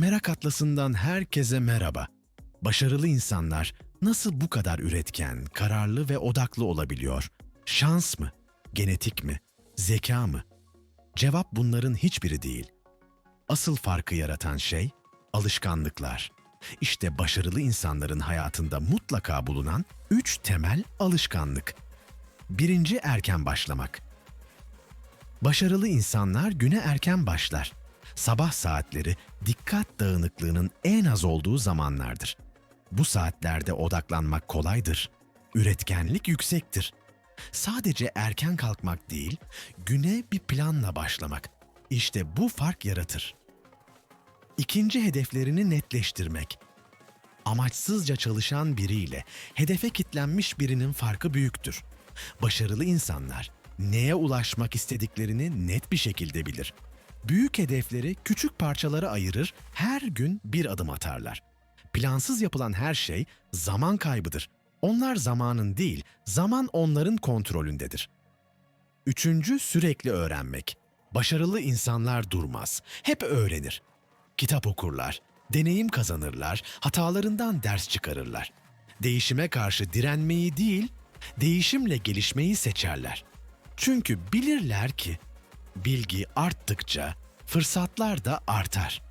Merak Atlası'ndan herkese merhaba. Başarılı insanlar nasıl bu kadar üretken, kararlı ve odaklı olabiliyor? Şans mı? Genetik mi? Zeka mı? Cevap bunların hiçbiri değil. Asıl farkı yaratan şey alışkanlıklar. İşte başarılı insanların hayatında mutlaka bulunan üç temel alışkanlık. Birinci erken başlamak. Başarılı insanlar güne erken başlar. Sabah saatleri dikkat dağınıklığının en az olduğu zamanlardır. Bu saatlerde odaklanmak kolaydır. Üretkenlik yüksektir. Sadece erken kalkmak değil, güne bir planla başlamak. İşte bu fark yaratır. İkinci hedeflerini netleştirmek. Amaçsızca çalışan biriyle hedefe kitlenmiş birinin farkı büyüktür. Başarılı insanlar neye ulaşmak istediklerini net bir şekilde bilir. Büyük hedefleri küçük parçalara ayırır, her gün bir adım atarlar. Plansız yapılan her şey zaman kaybıdır. Onlar zamanın değil, zaman onların kontrolündedir. Üçüncü sürekli öğrenmek. Başarılı insanlar durmaz, hep öğrenir. Kitap okurlar, deneyim kazanırlar, hatalarından ders çıkarırlar. Değişime karşı direnmeyi değil, değişimle gelişmeyi seçerler. Çünkü bilirler ki bilgi arttıkça fırsatlar da artar.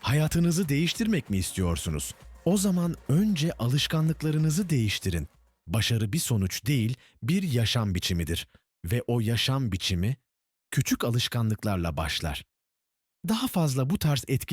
Hayatınızı değiştirmek mi istiyorsunuz? O zaman önce alışkanlıklarınızı değiştirin. Başarı bir sonuç değil, bir yaşam biçimidir ve o yaşam biçimi küçük alışkanlıklarla başlar. Daha fazla bu tarz etkileyici